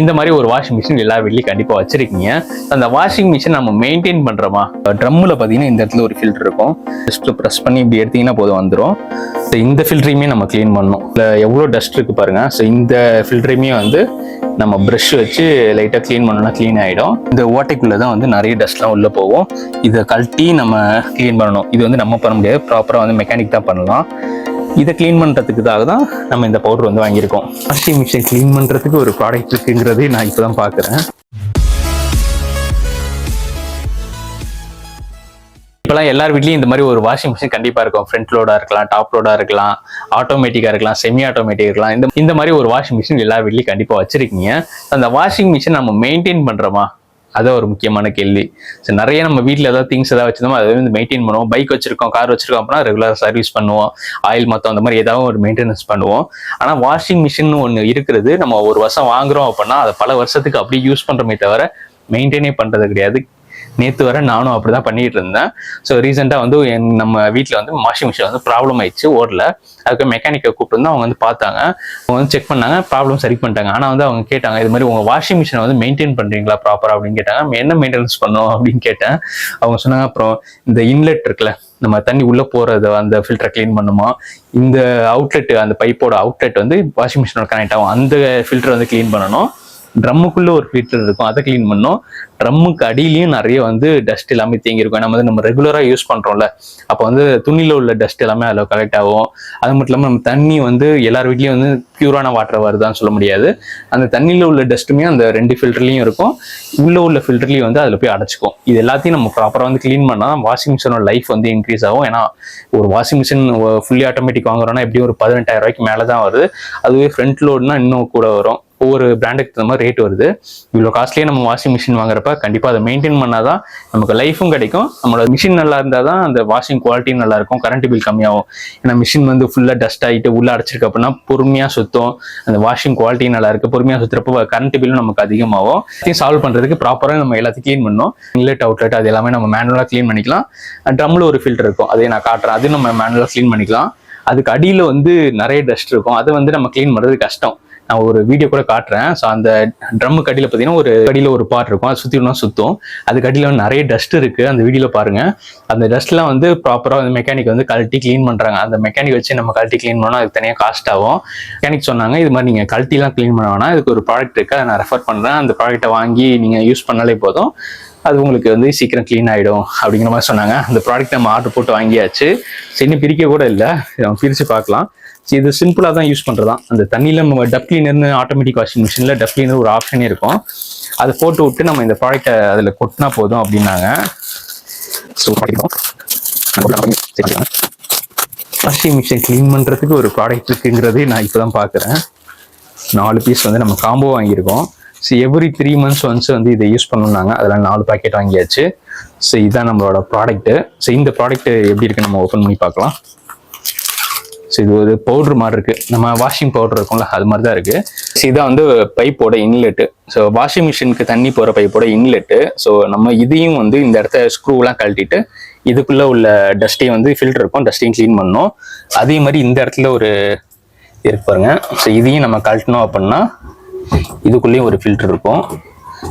இந்த மாதிரி ஒரு வாஷிங் மிஷின் எல்லா வீட்லையும் கண்டிப்பாக வச்சிருக்கீங்க. அந்த வாஷிங் மிஷின் நம்ம மெயின்டைன் பண்ணுறோமா ட்ரம்மில் பார்த்தீங்கன்னா இந்த இடத்துல ஒரு ஃபில்டர் இருக்கும். ஜஸ்ட் ப்ரெஸ் பண்ணி இப்படி எடுத்தீங்கன்னா போதும் வந்துடும் ஸோ இந்த ஃபில்டரையுமே நம்ம க்ளீன் பண்ணணும். இல்லை எவ்வளோ டஸ்ட் இருக்கு பாருங்க. ஸோ இந்த ஃபில்டரையுமே வந்து நம்ம ப்ரஷ் வச்சு லைட்டாக க்ளீன் பண்ணோம்னா க்ளீன் ஆகிடும் இந்த ஓட்டைக்குள்ளே தான் வந்து நிறைய டஸ்ட்லாம் உள்ளே போகும். இதை கழட்டி நம்ம க்ளீன் பண்ணணும். இது வந்து நம்ம பண்ண முடியாது. ப்ராப்பராக வந்து மெக்கானிக் தான் பண்ணலாம். இதை க்ளீன் பண்ணுறதுக்காக தான் நம்ம இந்த பவுடர் வந்து வாங்கியிருக்கோம். வாஷிங் மிஷின் க்ளீன் பண்ணுறதுக்கு ஒரு ப்ராடக்ட் இருக்குங்கிறதே நான் இப்போ தான் பார்க்குறேன். இப்போலாம் எல்லார் வீட்லையும் இந்த மாதிரி ஒரு வாஷிங் மிஷின் கண்டிப்பாக இருக்கும். ஃப்ரண்ட் லோடாக இருக்கலாம் டாப் லோடாக இருக்கலாம் ஆட்டோமேட்டிக்காக இருக்கலாம் செமி ஆட்டோமேட்டிக் இருக்கலாம். இந்த இந்த மாதிரி ஒரு வாஷிங் மிஷின் எல்லா வீட்லேயும் கண்டிப்பாக வச்சிருக்கீங்க. அந்த வாஷிங் மிஷின் நம்ம மெயின்டைன் பண்றோமா? அதான் ஒரு முக்கியமான கேள்வி. ஸோ நிறைய நம்ம வீட்டில் ஏதாவது திங்ஸ் ஏதாவது வச்சிருந்தோம் அதை வந்து மெயின்டைன் பண்ணுவோம். பைக் வச்சிருக்கோம் கார் வச்சிருக்கோம் அப்படின்னா ரெகுலர் சர்வீஸ் பண்ணுவோம். ஆயில் மொத்தம் அந்த மாதிரி ஏதாவது ஒரு மெயின்டெனன்ஸ் பண்ணுவோம். ஆனால் வாஷிங் மிஷின் ஒன்று இருக்கிறது நம்ம ஒரு வருஷம் வாங்குறோம் அப்படின்னா அதை பல வருஷத்துக்கு அப்படியே யூஸ் பண்ணுறோமே தவிர மெயின்டைனே பண்ணுறது கிடையாது. நேற்று வர நானும் அப்படி தான் பண்ணிட்டு இருந்தேன். ஸோ ரீசெண்டாக வந்து என் நம்ம வீட்டில் வந்து வாஷிங் மிஷின் வந்து ப்ராப்ளம் ஆயிடுச்சு ஓடல. அதுக்கு மெக்கானிக்கை கூப்பிட்டு வந்து அவங்க வந்து பார்த்தாங்க. அவங்க வந்து செக் பண்ணாங்க ப்ராப்ளம் சரி பண்ணிட்டாங்க. ஆனால் வந்து அவங்க கேட்டாங்க இது மாதிரி உங்கள் வாஷிங் மிஷினை வந்து மெயின்டைன் பண்ணுறீங்களா ப்ராப்பராக அப்படின்னு கேட்டாங்க. என்ன மெயின்டெனன்ஸ் பண்ணோம் அப்படின்னு கேட்டேன். அவங்க சொன்னாங்க அப்புறம் இந்த இன்லெட் இருக்குல்ல நம்ம தண்ணி உள்ளே போகிறத அந்த ஃபில்டரை க்ளீன் பண்ணுமா? இந்த அவுட்லெட் அந்த பைப்போட அவுட்லெட் வந்து வாஷிங் மிஷினோட கனெக்ட் ஆகும். அந்த ஃபில்டர் வந்து க்ளீன் பண்ணணும். ட்ரம்முக்குள்ளே ஒரு ஃபில்டர் இருக்கும். அதை க்ளீன் பண்ணோம். ட்ரம்முக்கு அடியிலையும் நிறைய வந்து டஸ்ட் எல்லாமே தேங்கியிருக்கும். ஏன்னா நம்ம வந்து நம்ம ரெகுலராக யூஸ் பண்ணுறோம்ல அப்போ வந்து துணியில் உள்ள டஸ்ட் எல்லாமே அதில் கலெக்ட் ஆகும். அது மட்டும் இல்லாமல் நம்ம தண்ணி வந்து எல்லார் வீட்லேயும் வந்து பியூரான வாட்டர் வருதான்னு சொல்ல முடியாது. அந்த தண்ணியில் உள்ள டஸ்ட்டுமே அந்த ரெண்டு ஃபில்டர்லையும் இருக்கும். உள்ளே உள்ள ஃபில்டர்லையும் வந்து அதில் போய் அடைச்சிக்கும். இது எல்லாத்தையும் நம்ம ப்ராப்பராக வந்து க்ளீன் பண்ணால் வாஷிங் மிஷினோட லைஃப் வந்து இன்க்ரீஸ் ஆகும். ஏன்னா ஒரு வாஷிங் மிஷின் ஃபுல்லி ஆட்டோமேட்டிக் வாங்குறோன்னா எப்படியும் ஒரு பதினெட்டாயிரம் ரூபாய்க்கு மேலே தான் வருது. அதுவே ஃப்ரண்ட் லோடுனா இன்னும் கூட வரும். ஒவ்வொரு பிராண்டுக்கு தகுந்த மாதிரி ரேட் வருது. இவ்வளோ காஸ்ட்லியே நம்ம வாஷிங் மிஷின் வாங்குறப்ப கண்டிப்பாக அதை மெயின்டைன் பண்ணால் தான் நமக்கு லைஃபும் கிடைக்கும். நம்மளோட மிஷின் நல்லா இருந்தால் தான் அந்த வாஷிங் குவாலிட்டியும் நல்லா இருக்கும். கரண்ட் பில் கம்மியாகும். ஏன்னா மிஷின் வந்து ஃபுல்லாக டஸ்ட் ஆகிட்டு உள்ள அடைச்சிருக்கு அப்படின்னா பொறுமையாக சுத்தம் அந்த வாஷிங் குவாலிட்டியும் நல்லா இருக்கு. பொறுமையாக சுற்றுறப்போ கரண்ட் பில்லும் நமக்கு அதிகமாகும். எல்லாத்தையும் சால்வ் பண்ணுறதுக்கு ப்ராப்பராக நம்ம எல்லாத்தையும் க்ளீன் பண்ணோம் இன்லெட் அவுட்லெட் அது எல்லாமே நம்ம மேனுவலாக க்ளீன் பண்ணிக்கலாம். ட்ரம்மில் ஒரு ஃபில்டர் இருக்கும். அதை நான் காட்டுறேன். அது நம்ம மேனுவலாக க்ளீன் பண்ணிக்கலாம். அதுக்கு அடியில் வந்து நிறைய டஸ்ட் இருக்கும். அதை வந்து நம்ம க்ளீன் பண்ணுறது கஷ்டம். நான் ஒரு வீடியோ கூட காட்டுறேன். ஸோ அந்த ட்ரம் கடியில் பார்த்தீங்கன்னா ஒரு கடியில் ஒரு பார்ட் இருக்கும். அது சுற்றினா சுற்றும் அது கடியில் வந்து நிறைய டஸ்ட் இருக்குது அந்த வீடியோவில் பாருங்கள் அந்த டஸ்ட்லாம் வந்து ப்ராப்பராக வந்து மெக்கானிக் வந்து கழட்டி க்ளீன் பண்ணுறாங்க அந்த மெக்கானிக் வச்சு நம்ம கழட்டி க்ளீன் பண்ணோம் அதுக்கு தனியாக காஸ்ட் ஆகும். மெக்கானிக் சொன்னாங்க இது மாதிரி நீங்கள் கழட்டிலாம் க்ளீன் பண்ண வேணாம். இதுக்கு ஒரு ப்ராடக்ட் இருக்குது அதை நான் ரெஃபர் பண்ணுறேன் அந்த ப்ராடக்ட்டை வாங்கி நீங்கள் யூஸ் பண்ணாலே போதும். அது உங்களுக்கு வந்து சீக்கிரம் க்ளீன் ஆகிடும் அப்படிங்கிற மாதிரி சொன்னாங்க. அந்த ப்ராடக்ட் நம்ம ஆர்டர் போட்டு வாங்கியாச்சு. சரி பிரிக்க கூட இல்லை. பிரித்து பார்க்கலாம். இது சிம்பிளாக தான் யூஸ் பண்ணுறதான் அந்த தண்ணியில் நம்ம டப் கிளீனர்னு ஆட்டோமேட்டிக் வாஷிங் மிஷினில் டப் கிளீனர் ஒரு ஆப்ஷனே இருக்கும். அதை போட்டு விட்டு நம்ம இந்த ப்ராடக்ட்டை அதில் கொட்டினா போதும் அப்படின்னாங்க. ஸோ வாஷிங் மிஷின் க்ளீன் பண்ணுறதுக்கு ஒரு ப்ராடக்ட் இருக்குங்கிறதே நான் இப்போ தான் பார்க்குறேன் நாலு பீஸ் வந்து நம்ம காம்போ வாங்கியிருக்கோம். So every three months once வந்து இதை யூஸ் பண்ணணும்னாங்க. அதில் நாலு பாக்கெட் வாங்கியாச்சு. ஸோ இதுதான் நம்மளோட ப்ராடக்ட்டு ஸோ இந்த ப்ராடக்ட் எப்படி இருக்கு நம்ம ஓப்பன் பண்ணி பார்க்கலாம். ஸோ இது ஒரு பவுட்ரு மாதிரி இருக்குது நம்ம வாஷிங் பவுடர் இருக்கும்ல அது மாதிரி தான் இருக்குது ஸோ இதான் வந்து பைப்போட இன்லெட்டு ஸோ வாஷிங் மிஷினுக்கு தண்ணி போகிற பைப்போட இன்லெட்டு ஸோ நம்ம இதையும் வந்து இந்த இடத்த ஸ்க்ரூலாம் கழட்டிட்டு இதுக்குள்ளே உள்ள டஸ்ட்டையும் வந்து ஃபில்டர் இருக்கும் டஸ்ட்டையும் க்ளீன் பண்ணணும். அதே மாதிரி இந்த இடத்துல ஒரு இருக்கு பாருங்க. ஸோ இதையும் நம்ம கழட்டினோம் அப்படின்னா இதுக்குள்ளேயும் ஒரு ஃபில்டர் இருக்கும்.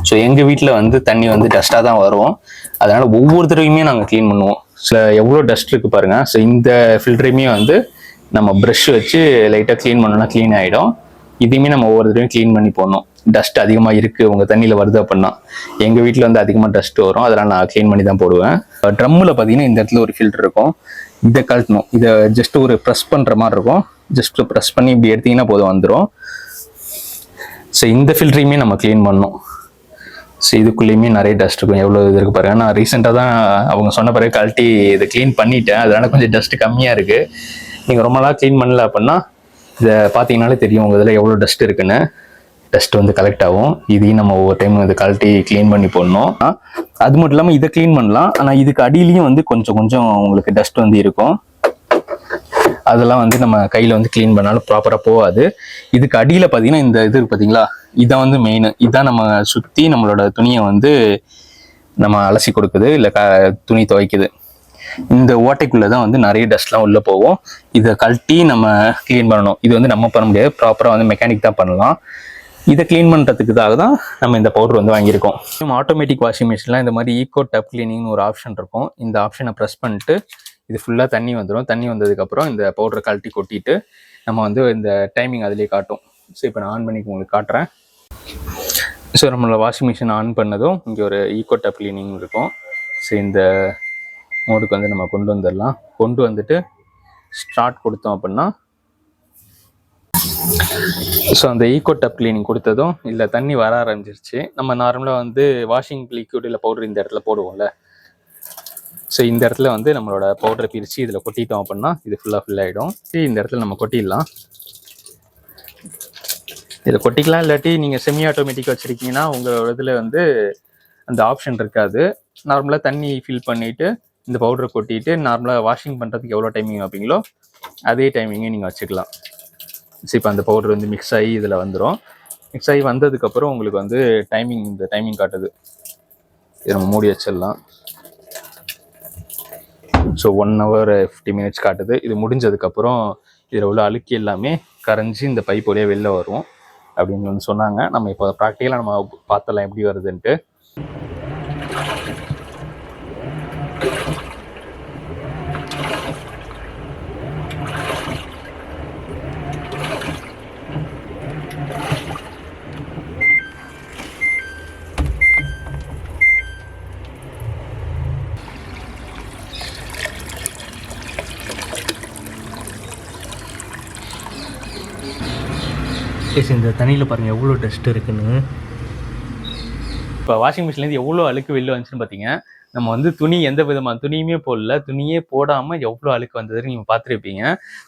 ஸோ எங்கள் வீட்டில் வந்து தண்ணி வந்து டஸ்ட்டாக தான் வரும். அதனால் ஒவ்வொருத்தரையுமே நாங்கள் க்ளீன் பண்ணுவோம். சில எவ்வளோ டஸ்ட் இருக்குது பாருங்கள் ஸோ இந்த ஃபில்டரையுமே வந்து நம்ம ப்ரஷ் வச்சு லைட்டாக க்ளீன் பண்ணோம்னா க்ளீன் ஆகிடும் இதையுமே நம்ம ஒவ்வொரு தடவையும் க்ளீன் பண்ணி போடணும். டஸ்ட் அதிகமாக இருக்குது உங்கள் தண்ணியில் வருது அப்படின்னா. எங்கள் வீட்டில் வந்து அதிகமாக டஸ்ட் வரும். அதெல்லாம் நான் க்ளீன் பண்ணி தான் போடுவேன். ட்ரம்மில் பார்த்தீங்கன்னா இந்த இடத்துல ஒரு ஃபில்டர் இருக்கும். இதை கழட்டணும். இதை ஜஸ்ட் ஒரு ப்ரெஸ் பண்ணுற மாதிரி இருக்கும். ஜஸ்ட் ப்ரெஸ் பண்ணி இப்படி எடுத்தீங்கன்னா போதும் வந்துடும் ஸோ இந்த ஃபில்டரையுமே நம்ம க்ளீன் பண்ணணும். ஸோ இதுக்குள்ளேயுமே நிறைய டஸ்ட் இருக்கும். எவ்வளோ இது இருக்கு பாருங்க. நான் ரீசெண்டாக தான் அவங்க சொன்ன பிறகு கழட்டி இதை க்ளீன் பண்ணிட்டேன். அதனால கொஞ்சம் டஸ்ட் கம்மியாக இருக்குது நீங்கள் ரொம்ப நாளாக க்ளீன் பண்ணல அப்படின்னா இதை பார்த்தீங்கனாலே தெரியும் உங்கள் இதில் எவ்வளோ டஸ்ட் இருக்குன்னு. டஸ்ட் வந்து கலெக்ட் ஆகும். இதையும் நம்ம ஒவ்வொரு டைம் இதை கழட்டி க்ளீன் பண்ணி போடணும். அது மட்டும் இல்லாமல் இதை க்ளீன் பண்ணலாம். ஆனால் இதுக்கு அடியிலையும் வந்து கொஞ்சம் கொஞ்சம் உங்களுக்கு டஸ்ட் வந்து இருக்கும். அதெல்லாம் வந்து நம்ம கையில் வந்து க்ளீன் பண்ணாலும் ப்ராப்பராக போகாது. இதுக்கு அடியில் பார்த்தீங்கன்னா இந்த இது பார்த்தீங்களா? இதான் வந்து மெயின் இதான் நம்ம சுற்றி நம்மளோட துணியை வந்து நம்ம அலசி கொடுக்குது இல்லை க துணி துவைக்குது. இந்த ஓட்டைக்குள்ளே தான் வந்து நிறைய டஸ்ட்லாம் உள்ளே போகும். இதை கழட்டி நம்ம க்ளீன் பண்ணணும். இது வந்து நம்ம பண்ண முடியாது. ப்ராப்பராக வந்து மெக்கானிக் தான் பண்ணலாம். இதை க்ளீன் பண்ணுறதுக்குதாக தான் நம்ம இந்த பவுடர் வந்து வாங்கியிருக்கோம். ஆட்டோமேட்டிக் வாஷிங் மிஷினில் இந்த மாதிரி ஈகோ டப் கிளீனிங்னு ஒரு ஆப்ஷன் இருக்கும். இந்த ஆப்ஷனை ப்ரெஸ் பண்ணிட்டு இது ஃபுல்லாக தண்ணி வந்துடும் தண்ணி வந்ததுக்கப்புறம் இந்த பவுடரை கழட்டி கொட்டிட்டு நம்ம வந்து இந்த டைமிங் அதிலே காட்டும். ஸோ இப்போ நான் ஆன் பண்ணி உங்களுக்கு காட்டுறேன். ஸோ நம்மளோட வாஷிங் மிஷின் ஆன் பண்ணதும் இங்கே ஒரு ஈகோ டப் கிளீனிங் இருக்கும். ஸோ இந்த மோடுக்கு வந்து நம்ம கொண்டு வந்துடலாம். கொண்டு வந்துட்டு ஸ்டார்ட் கொடுத்தோம் அப்படின்னா ஸோ அந்த ஈகோ டப் கிளீனிங் கொடுத்ததும் இல்லை தண்ணி வர ஆரம்பிச்சிருச்சு. நம்ம நார்மலாக வந்து வாஷிங் லிக்யூட் இல்லை பவுடர் இந்த இடத்துல போடுவோம்ல. ஸோ இந்த இடத்துல வந்து நம்மளோட பவுடரை பிரித்து இதில் கொட்டிட்டோம் அப்படின்னா இது ஃபுல்லாக ஃபில் ஆகிடும் இந்த இடத்துல நம்ம கொட்டிடலாம். இதில் கொட்டிக்கலாம் இல்லாட்டி நீங்கள் செமி ஆட்டோமேட்டிக் வச்சுருக்கீங்கன்னா உங்களோட இதில் வந்து அந்த ஆப்ஷன் இருக்காது. நார்மலாக தண்ணி ஃபில் பண்ணிவிட்டு இந்த பவுடரை கொட்டிட்டு நார்மலாக வாஷிங் பண்ணுறதுக்கு எவ்வளோ டைமிங் வைப்பீங்களோ அதே டைமிங்கே நீங்கள் வச்சுக்கலாம். ஸோ இப்போ அந்த பவுடர் வந்து மிக்ஸ் ஆகி இதில் வந்துடும் மிக்ஸ் ஆகி வந்ததுக்கப்புறம் உங்களுக்கு வந்து டைமிங் இந்த டைமிங் காட்டுது. இதை நம்ம மூடி வச்சிடலாம். So one hour fifty minutes காட்டுது. இது முடிஞ்சதுக்கப்புறம் இதில் உள்ள அழுக்கி எல்லாமே கரைஞ்சி இந்த பைப் வழியாக வெளில வரும். அப்படின்னு வந்து சொன்னாங்க. நம்ம இப்போ ப்ராக்டிக்கலாக நம்ம பார்த்தலாம் எப்படி வருதுன்ட்டு. எஸ் இந்த தண்ணியில் பாருங்கள் எவ்வளோ டஸ்ட் இருக்குன்னு. இப்போ வாஷிங் மிஷின்லேருந்து எவ்வளோ அழுக்கு வெளில வந்துச்சுன்னு பார்த்தீங்க நம்ம வந்து துணி எந்த விதமான துணியுமே போடல துணியே போடாமல் எவ்வளோ அழுக்கு வந்ததுன்னு நீங்கள் பார்த்துருப்பீங்க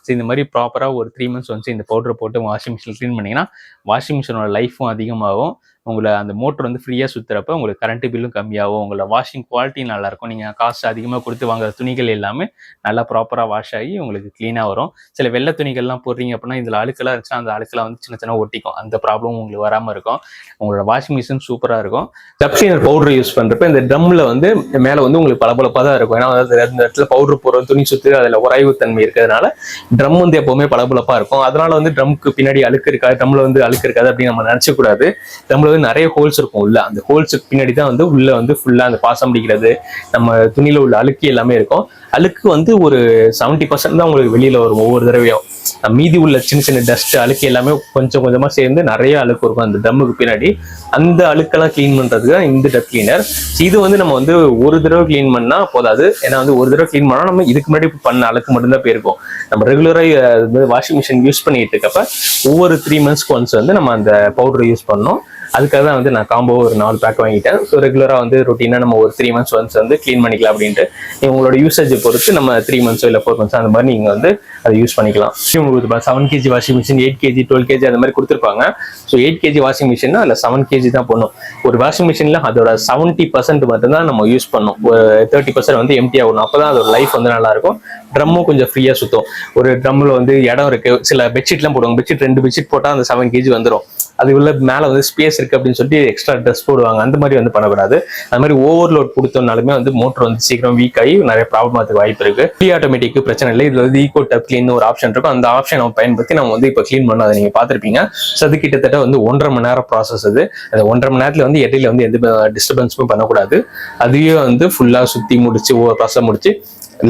ஸோ இந்த மாதிரி ப்ராப்பராக ஒரு த்ரீ மந்த்ஸ் வந்து இந்த பவுடரை போட்டு வாஷிங் மிஷின் க்ளீன் பண்ணிங்கன்னா வாஷிங் மிஷினோட லைஃப்பும் அதிகமாகும். உங்களை அந்த மோட்டர் வந்து ஃப்ரீயாக சுற்றுறப்ப உங்களுக்கு கரண்ட் பில்லும் கம்மியாகும். உங்களை வாஷிங் குவாலிட்டி நல்லாயிருக்கும் நீங்கள் காசு அதிகமாக கொடுத்து வாங்குற துணிகள் எல்லாமே நல்லா ப்ராப்பராக வாஷ் ஆகி உங்களுக்கு க்ளீனாக வரும். சில வெள்ளை துணிகள்லாம் போடுறீங்க அப்படின்னா இதில் அழுக்கெல்லாம் இருந்துச்சுன்னா அந்த அழுக்கெல்லாம் வந்து சின்ன சின்ன ஒட்டிக்கும். அந்த ப்ராப்ளம் உங்களுக்கு வராமல் இருக்கும். உங்களோட வாஷிங் மிஷின் சூப்பராக இருக்கும். டப்ஷினர் பவுடர் யூஸ் பண்ணுறப்ப இந்த ட்ரம்மில் வந்து மேலே வந்து உங்களுக்கு பளபளப்பாக தான் இருக்கும். ஏன்னா அதாவது அந்த இடத்துல பவுடர் போடுற துணி சுற்று அதில் உராய்வு தன்மை இருக்கிறதுனால ட்ரம் வந்து எப்போவுமே பளபளப்பாக இருக்கும். அதனால வந்து ட்ரம்க்கு பின்னாடி அழுக்கு இருக்காது ட்ரம்மில் வந்து அழுக்கு இருக்காது அப்படின்னு நம்ம நினச்சக்கூடாது. ட்ரம்மில் வந்து நிறைய ஹோல்ஸ் இருக்கும் உள்ள. அந்த ஹோல்ஸுக்கு பின்னாடி தான் வந்து உள்ள வந்து ஃபுல்லாக அந்த பாசம் பிடிக்கிறது நம்ம துணியில் உள்ள அழுக்கு எல்லாமே இருக்கும். அழுக்கு வந்து ஒரு செவன்ட்டி பர்சன்ட் தான் உங்களுக்கு வெளியில் வரும் ஒவ்வொரு தடவையும். மீதி உள்ள சின்ன சின்ன டஸ்ட் அழுக்கு எல்லாமே கொஞ்சம் கொஞ்சமாக சேர்ந்து நிறைய அழுக்கு இருக்கும் அந்த டம்முக்கு பின்னாடி. அந்த அழுக்கெல்லாம் கிளீன் பண்றதுக்கு தான் இந்த டப் கிளீனர் இது வந்து நம்ம வந்து ஒரு தடவை க்ளீன் பண்ணால் போதாது. ஏன்னா வந்து ஒரு தடவை கிளீன் பண்ணால் நம்ம இதுக்கு முன்னாடி பண்ண அழுக்கு மட்டும்தான் போயிருக்கும். நம்ம ரெகுலராக வாஷிங் மிஷின் யூஸ் பண்ணிட்டு இருக்கப்ப ஒவ்வொரு த்ரீ மந்த்ஸ்க்கு ஒன்ஸ் வந்து நம்ம அந்த பவுடர் யூஸ் பண்ணோம் அதுக்காக தான் வந்து நான் காம்போ ஒரு நாலு பேக் வாங்கிட்டேன். ஸோ ரெகுலராக வந்து ரொட்டீனாக நம்ம ஒரு த்ரீ மந்த்ஸ் ஒன்ஸ் வந்து க்ளீன் பண்ணிக்கலாம் அப்படின்ட்டு. உங்களோட யூசேஜை பொறுத்து நம்ம த்ரீ மந்த்ஸோ இல்லை ஃபோர் மந்த்ஸ் அந்த மாதிரி நீங்கள் வந்து அதை யூஸ் பண்ணிக்கலாம். உங்களுக்கு seven KG washing machine eight KG twelve KG அந்த மாதிரி கொடுத்துருப்பாங்க. So eight KG washing machine அதில் செவன் கேஜி தான் பண்ணும் ஒரு வாஷிங் மிஷினில் அதோட செவன்ட்டி பர்சன்ட் மட்டும்தான் நம்ம யூஸ் பண்ணும் ஒரு தேர்ட்டி பர்சன்ட் வந்து எம்டி ஆகணும். அப்போ தான் அதோட லைஃப் வந்து நல்லாயிருக்கும் ட்ரம்மும் கொஞ்சம் ஃப்ரீயாக சுற்றும் ஒரு ட்ரம்மில் வந்து இடம் இருக்குது சில பெட்ஷீட்லாம் போடுவாங்க. பெட்ஷீட் ரெண்டு பெட்ஷீட் போட்டால் அந்த செவன் கேஜி வந்துடும் அது உள்ள மேலே வந்து ஸ்பேஸ் இருக்குது அப்படின்னு சொல்லிட்டு எக்ஸ்ட்ரா ட்ரெஸ் போடுவாங்க. அந்த மாதிரி வந்து பண்ணக்கூடாது. அது மாதிரி ஓவர்லோட் கொடுத்தோம்னாலுமே வந்து மோட்டர் வந்து சீக்கிரம் வீக் ஆகி நிறைய ப்ராப்ளம் ஆகிறதுக்கு வாய்ப்பு இருக்கு. ஃப்ரீ ஆட்டோமேட்டிக் பிரச்சனை இல்லை. இதில் வந்து ஈகோ டப் கிளீன் ஒரு ஆப்ஷன் இருக்கும். அந்த ஆப்ஷன் நம்ம பயன்படுத்தி நம்ம வந்து இப்போ க்ளீன் பண்ணோம் அதை பார்த்துருப்பீங்க. ஸோ அது கிட்டத்தட்ட வந்து ஒன்றரை மணி நேரம் ப்ராசஸ் அது. அந்த ஒன்றரை மணி நேரத்தில் வந்து இடையில வந்து எந்த டிஸ்டர்பன்ஸுமே பண்ணக்கூடாது. அதையும் வந்து ஃபுல்லாக சுற்றி முடிச்சு ஒவ்வொரு ப்ராசஸ் முடிச்சு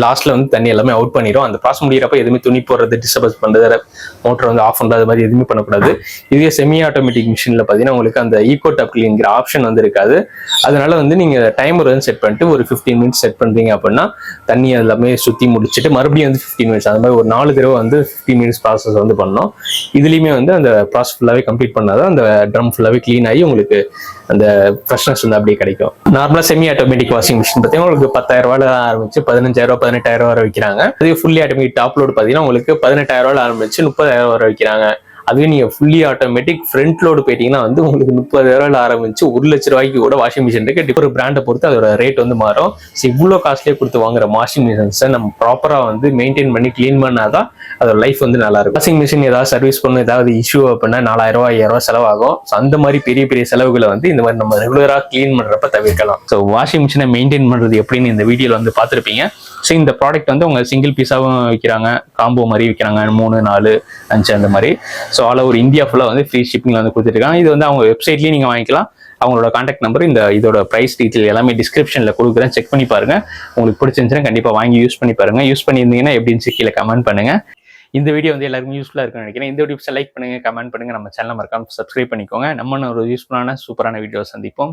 லாஸ்ட்ல வந்து தண்ணி எல்லாமே அவுட் பண்ணிடும் அந்த ப்ராசஸ் முடியிறப்ப எதுவுமே துணி போடுறது டிஸ்டர்பன்ஸ் பண்றது மோட்டர் வந்து ஆஃப் பண்றது அது மாதிரி எதுவுமே பண்ணக்கூடாது. இதே செமி ஆட்டோமேட்டிக் மிஷினில் பார்த்தீங்கன்னா உங்களுக்கு அந்த ஈகோ டப் கிளீன்கிற ஆப்ஷன் வந்து இருக்காது. அதனால வந்து நீங்க டைமர் வந்து செட் பண்ணிட்டு ஒரு ஃபிஃப்டீன் மினிட்ஸ் செட் பண்றீங்க அப்படின்னா தண்ணி எல்லாமே சுத்தி முடிச்சுட்டு மறுபடியும் வந்து ஃபிஃப்டீன் மினிட்ஸ் அந்த மாதிரி ஒரு நாலு தடவை வந்து ஃபிஃப்டீன் மினிட்ஸ் ப்ராசஸ் வந்து பண்ணோம் இதுலயுமே வந்து அந்த ப்ராசஸ் ஃபுல்லாவே கம்ப்ளீட் பண்ணாதான் அந்த ட்ரம் ஃபுல்லாவே க்ளீன் ஆகி உங்களுக்கு அந்த ஃப்ரெஷ்னஸ் வந்து அப்படியே கிடைக்கும். நார்மலா செமி ஆட்டோமேட்டிக் வாஷிங் மிஷின் பார்த்தீங்கன்னா உங்களுக்கு பத்தாயிரம் ரூபாயில ஆரம்பிச்சு பதினஞ்சாயிரம் ரூபாய் பதினெட்டாயிரம் ரூபாய் வரை விற்கிறாங்க அதே ஃபுல்லி ஆட்டோமேட்டிக் டாப் லோடு பார்த்தீங்கன்னா உங்களுக்கு பதினெட்டாயிரம் ரூபாய் ஆரம்பிச்சு முப்பதாயிரம் ரூபாய் வரை விற்கிறாங்க அதுவே நீங்க ஃபுல்லி ஆட்டோமேட்டிக் ஃப்ரண்ட் லோடு போயிட்டீங்கன்னா வந்து உங்களுக்கு முப்பதாயிரம் ஆரம்பிச்சு ஒரு லட்ச ரூபாய்க்கு கூட வாஷிங் மிஷின் இருக்கு. ஒரு பிராண்டை பொறுத்து அதோட ரேட் வந்து மாறும். ஸோ இவ்வளோ காஸ்ட்லியே கொடுத்து வாங்குற வாஷிங் மிஷின்ஸை நம்ம ப்ராப்பராக வந்து மெயின்டைன் பண்ணி க்ளீன் பண்ணாதான் அதோட லைஃப் வந்து நல்லா இருக்கும். வாஷிங் மிஷின் ஏதாவது சர்வீஸ் பண்ணணும் ஏதாவது இஷ்யூ அப்படின்னா நாலாயிரம் ரூபாய் ஐயாயிரம் ரூபாய் செலவாகும். ஸோ அந்த மாதிரி பெரிய பெரிய செலவுகளை வந்து இந்த மாதிரி நம்ம ரெகுலராக க்ளீன் பண்ணுறப்ப தவிர்க்கலாம். ஸோ வாஷிங் மிஷினை மெயின்டைன் பண்ணுறது எப்படின்னு இந்த வீடியோவில் வந்து பார்த்துருப்பீங்க. ஸோ இந்த ப்ராடக்ட் வந்து உங்க சிங்கிள் பீஸாகவும் விற்கிறாங்க காம்போ மாதிரி விற்கிறாங்க மூணு நாலு அஞ்சு அந்த மாதிரி. ஸோ ஆல் ஓவர் இந்தியா ஃபுல்லாக வந்து ஃப்ரீ ஷிப்பிங்கில் வந்து கொடுத்துருக்காங்க இது வந்து அவங்க வெப்சைட்லேயும் நீங்கள் வாங்கிக்கலாம். அவங்களோட காண்டாக்ட் நம்பர் இந்த இதோட ப்ரைஸ் டீட்டெயில் எல்லாமே டிஸ்கிரிப்ஷனில் கொடுக்குறேன். செக் பண்ணி பாருங்க. உங்களுக்கு பிடிச்சிருந்துச்சுன்னா கண்டிப்பாக வாங்கி யூஸ் பண்ணி பாருங்க. யூஸ் பண்ணியிருந்தீங்கன்னா எப்படின்னு கீழே கமெண்ட் பண்ணுங்க. இந்த வீடியோ வந்து எல்லாருக்கும் யூஸ்ஃபுல்லாக இருக்குன்னு நினைக்கிறேன். இந்த வீடியோ லைக் பண்ணுங்க கமெண்ட் பண்ணுங்க. நம்ம சேனல் மறக்காம சப்ஸ்கிரைப் பண்ணிக்கோங்க. நம்ம ஒரு யூஸ்ஃபுல்லான சூப்பரான வீடியோ சந்திப்போம்.